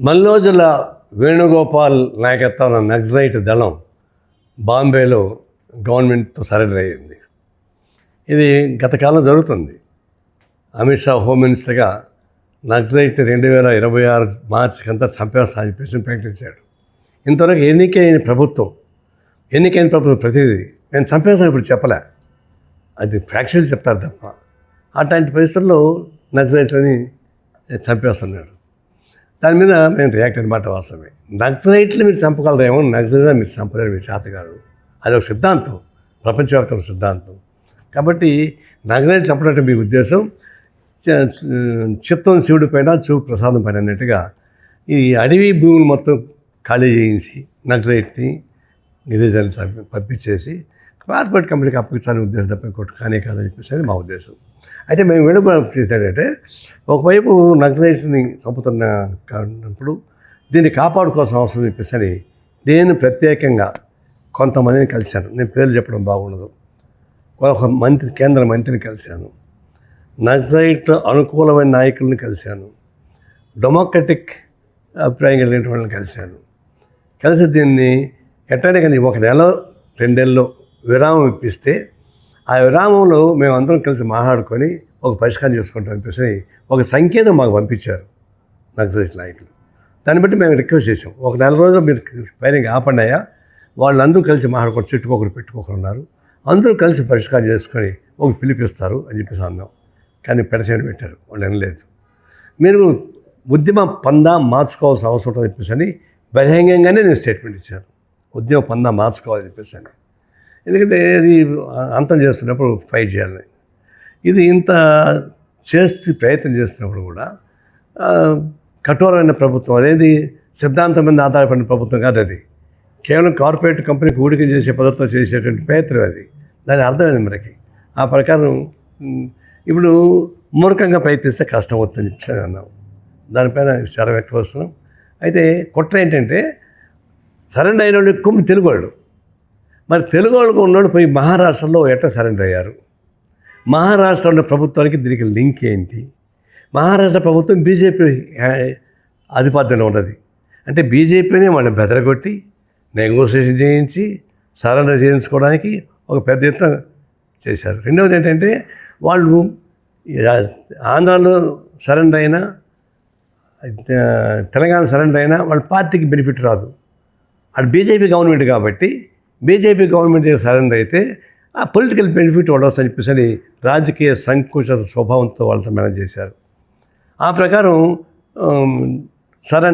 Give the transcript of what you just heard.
మల్లోజుల వేణుగోపాల్ నాయకత్వంలో నక్సలైట్ దళం బాంబేలో గవర్నమెంట్తో సరెండర్ అయ్యింది. ఇది గత కాలం జరుగుతుంది. అమిత్ షా హోమ్ మినిస్టర్గా నక్సలైట్ రెండు వేల ఇరవై ఆరు మార్చికి అంతా చంపేస్తా అని చెప్పేసి ప్రకటించాడు. ఇంతవరకు ఎన్నికైన ప్రభుత్వం ఎన్నికైన ప్రభుత్వం ప్రతిదీ నేను చంపేస్తాను ఇప్పుడు చెప్పలే. అది ఫ్యాక్చువల్ చెప్తారు తప్ప. అట్లాంటి పరిస్థితుల్లో నక్సలైట్లని చంపేస్తున్నాడు. దాని మీద మేము రియాక్ట్ అనమాట వాస్తవమే. నక్సలైట్లు మీరు చంపగలరేమో నక్సలైట్ మీరు చంపలేరు మీరు చేత కాదు అది ఒక సిద్ధాంతం. ప్రపంచవ్యాప్తం సిద్ధాంతం. కాబట్టి నక్సలైట్ చంపడం మీ ఉద్దేశం చిత్తం శివుడి పైన చూపు ప్రసాదం పైన అన్నట్టుగా ఈ అడవి భూములు మొత్తం ఖాళీ చేయించి నక్సలైట్ని గిరిజన పంపించేసి కార్పొరేట్ కంపెనీకి అప్పగించాలని ఉద్దేశం తప్ప ఇంకోటి కానీ కాదని చెప్పేసి మా ఉద్దేశం. అయితే మేము వెనుక చేసేటంటే ఒకవైపు నక్సలైట్స్ని చంపుతున్న కానప్పుడు దీన్ని కాపాడుకోవాల్సిన అవసరం చెప్పేసి నేను ప్రత్యేకంగా కొంతమందిని కలిశాను. నేను పేర్లు చెప్పడం బాగుండదు. ఒక మంత్రి కేంద్ర మంత్రిని కలిశాను. నక్సలైట్ అనుకూలమైన నాయకులను కలిశాను. డెమోక్రటిక్ అభిప్రాయం కలిగిన వాళ్ళని కలిశాను. కలిసి దీన్ని ఎట్టనే కానీ ఒక నెల రెండేళ్ళలో విరామం ఇప్పిస్తే ఆ విరామంలో మేము అందరం కలిసి మాట్లాడుకొని ఒక పరిష్కారం చేసుకుంటాం అనిపిస్తుంది ఒక సంకేతం మాకు పంపించారు నాకు తెలిసిన నాయకులు. దాన్ని బట్టి మేము రిక్వెస్ట్ చేసాం ఒక నెల రోజులు మీరు ఫైరింగ్ ఆపండియా వాళ్ళందరూ కలిసి మాట్లాడుకొని చుట్టుకోకరు పెట్టుకోకరు ఉన్నారు. అందరూ కలిసి పరిష్కారం చేసుకొని ఒక పిలిపిస్తారు అని చెప్పేసి అన్నాం. కానీ పెడసేని పెట్టారు. వాళ్ళు వినలేదు. మీరు ఉద్యమ పందా మార్చుకోవాల్సిన అవసరం ఉంటుందని చెప్పేసి అని బహిరంగంగానే నేను స్టేట్మెంట్ ఇచ్చాను. ఉద్యమ పందా మార్చుకోవాలని చెప్పేసి అని. ఎందుకంటే అది అంతం చేస్తున్నప్పుడు ఫైట్ చేయాలి. ఇది ఇంత చేస్తూ ప్రయత్నం చేస్తున్నప్పుడు కూడా కఠోరమైన ప్రభుత్వం అనేది సిద్ధాంతం మీద ఆధారపడిన ప్రభుత్వం కాదు అది. కేవలం కార్పొరేట్ కంపెనీకి ఊడిక చేసే పద్ధతితో చేసేటువంటి ప్రయత్నం అది. దాని అర్థమైంది మనకి? ఆ ప్రకారం ఇప్పుడు మూర్ఖంగా ప్రయత్నిస్తే కష్టం అవుతుందని చెప్పి అన్నాం. దానిపైన చాలా వ్యక్తం వస్తున్నాం అయితే కుట్ర ఏంటంటే సరెండర్ అయిన వాళ్ళు ఎక్కువ తెలుగు వాళ్ళు. మరి తెలుగు వాళ్ళకు ఉన్నోళ్ళు పోయి మహారాష్ట్రలో ఎట్లా సరెండర్ అయ్యారు? మహారాష్ట్రలో ఉన్న ప్రభుత్వానికి దీనికి లింక్ ఏంటి? మహారాష్ట్ర ప్రభుత్వం బీజేపీ ఆధిపత్యంలో ఉన్నది. అంటే బీజేపీని వాళ్ళని బెదరగొట్టి నెగోసియేషన్ చేయించి సరెండర్ చేయించుకోవడానికి ఒక పెద్ద ఎత్తున చేశారు. రెండవది ఏంటంటే వాళ్ళు ఆంధ్రాలో సరెండర్ అయినా తెలంగాణ సరెండర్ అయినా వాళ్ళ పార్టీకి బెనిఫిట్ రాదు. అటు బీజేపీ గవర్నమెంట్ కాబట్టి బీజేపీ గవర్నమెంట్ దగ్గర సరెండర్ అయితే ఆ పొలిటికల్ బెనిఫిట్ ఉండవచ్చు అని చెప్పేసి అని రాజకీయ సంకుచిత స్వభావంతో వాళ్ళతో మేనేజ్ చేశారు. ఆ ప్రకారం సరెండర్